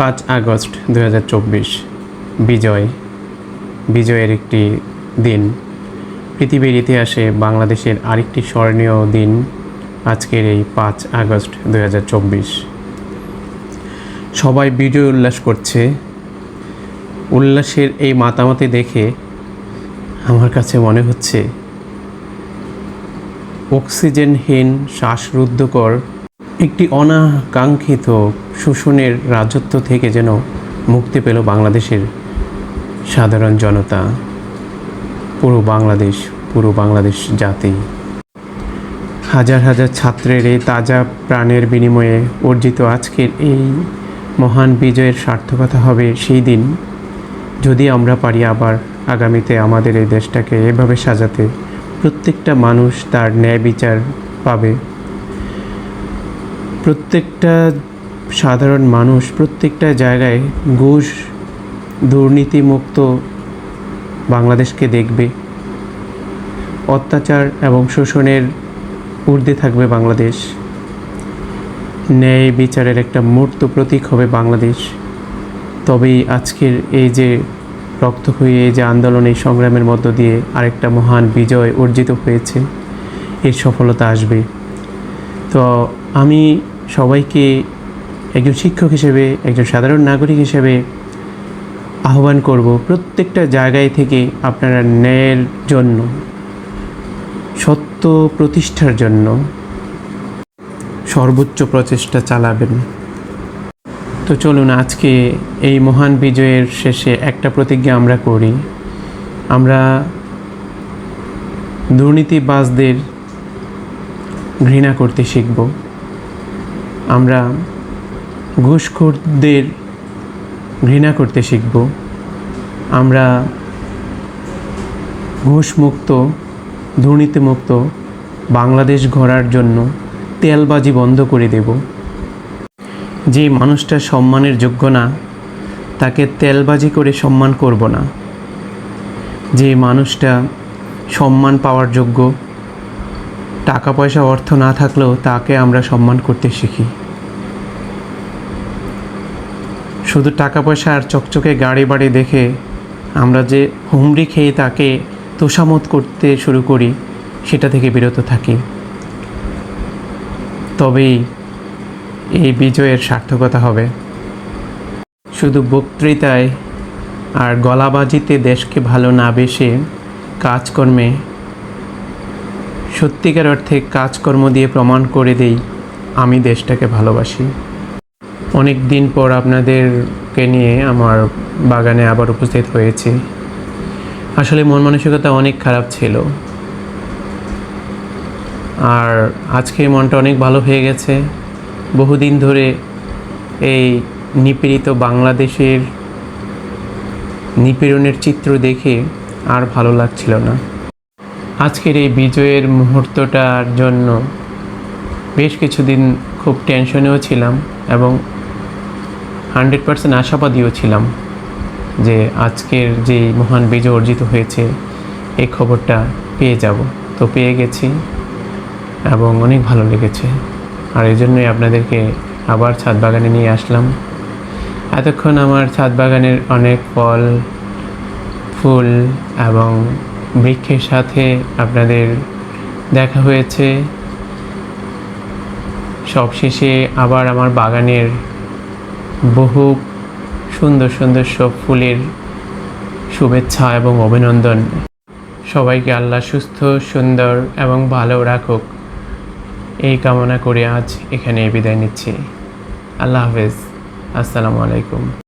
পাঁচ আগস্ট দু হাজার চব্বিশ। বিজয়। বিজয়ের একটি দিন। পৃথিবীর ইতিহাসে বাংলাদেশের আরেকটি স্মরণীয় দিন আজকের এই পাঁচ আগস্ট দু হাজার চব্বিশ। সবাই বিজয় উল্লাস করছে। উল্লাসের এই মাতামাতি দেখে আমার কাছে মনে হচ্ছে, অক্সিজেনহীন শ্বাসরুদ্ধকর একটি অনাকাঙ্ক্ষিত শোষণের রাজত্ব থেকে যেন মুক্তি পেল বাংলাদেশের সাধারণ জনতা, পুরো বাংলাদেশ পুরো বাংলাদেশ জাতি। হাজার হাজার ছাত্রের এই তাজা প্রাণের বিনিময়ে অর্জিত আজকের এই মহান বিজয়ের সার্থকতা হবে সেই দিন। যদি আমরা পারি আবার আগামীতে আমাদের এই দেশটাকে এভাবে সাজাতে, প্রত্যেকটা মানুষ তার ন্যায় বিচার পাবে। প্রত্যেকটা সাধারণ মানুষ, প্রত্যেকটা জায়গায় ঘুষ দুর্নীতিমুক্ত বাংলাদেশকে দেখবে। অত্যাচার এবং শোষণের ঊর্ধ্বে থাকবে বাংলাদেশ। ন্যায় বিচারের একটা মূর্ত প্রতীক হবে বাংলাদেশ। তবেই আজকের এই যে রক্ত হয়ে এই যে আন্দোলন, এই সংগ্রামের মধ্য দিয়ে আরেকটা মহান বিজয় অর্জিত হয়েছে, এর সফলতা আসবে। তো আমি সবাইকে একজন শিক্ষক হিসেবে, একজন সাধারণ নাগরিক হিসেবে আহ্বান করব, প্রত্যেকটা জায়গায় থেকে আপনারা ন্যায়ের জন্য, সত্য প্রতিষ্ঠার জন্য সর্বোচ্চ প্রচেষ্টা চালাবেন। তো চলুন আজকে এই মহান বিজয়ের শেষে একটা প্রতিজ্ঞা আমরা করি। আমরা দুর্নীতিবাজদের ঘৃণা করতে শিখব। আমরা ঘুষখোরদের ঘৃণা করতে শিখব। আমরা ঘুষমুক্ত, দুর্নীতিমুক্ত বাংলাদেশ ঘোরার জন্য তেলবাজি বন্ধ করে দেব। যে মানুষটা সম্মানের যোগ্য না, তাকে তেলবাজি করে সম্মান করব না। যে মানুষটা সম্মান পাওয়ার যোগ্য টাকা পয়সা অর্থ না থাকলেও তাকে আমরা সম্মান করতে শিখি। শুধু টাকা পয়সা আর চকচকে গাড়ি বাড়ি দেখে আমরা যে হুমড়ি খেয়ে তাকে তোষামত করতে শুরু করি, সেটা থেকে বিরত থাকি। তবেই এই বিজয়ের সার্থকতা হবে। শুধু বক্তৃতায় আর গলাবাজিতে দেশকে ভালো না বেসে কাজকর্মে সত্যিকার অর্থে কাজকর্ম দিয়ে প্রমাণ করে দেই, আমি দেশটাকে ভালোবাসি। অনেক দিন পর আপনাদেরকে নিয়ে আমার বাগানে আবার উপস্থিত হয়েছি। আসলে মন মানসিকতা অনেক খারাপ ছিল। আর আজকে মনটা অনেক ভালো হয়ে গেছে। বহুদিন ধরে এই নিপীড়িত বাংলাদেশের নিপীড়নের চিত্র দেখে আর ভালো লাগছিল না। আজকের এই বিজয়ের মুহূর্তটার জন্য বেশ কিছুদিন খুব টেনশনেও ছিলাম এবং হান্ড্রেড পার্সেন্ট আশাবাদীও ছিলাম যে আজকের যে মহান বিজয় অর্জিত হয়েছে এই খবরটা পেয়ে যাব। তো পেয়ে গেছি এবং অনেক ভালো লেগেছে। আর এই জন্যই আপনাদেরকে আবার ছাদ বাগানে নিয়ে আসলাম। এতক্ষণ আমার ছাদ বাগানের অনেক ফল, ফুল এবং বৃক্ষের সাথে আপনাদের দেখা হয়েছে। সবশেষে আবার আমার বাগানের বহু সুন্দর সুন্দর সব ফুলের শুভেচ্ছা এবং অভিনন্দন। সবাইকে আল্লাহ সুস্থ, সুন্দর এবং ভালো রাখুক। এই কামনা করে আজ এখানে বিদায় নিচ্ছি। আল্লাহ হাফেজ। আসসালামু আলাইকুম।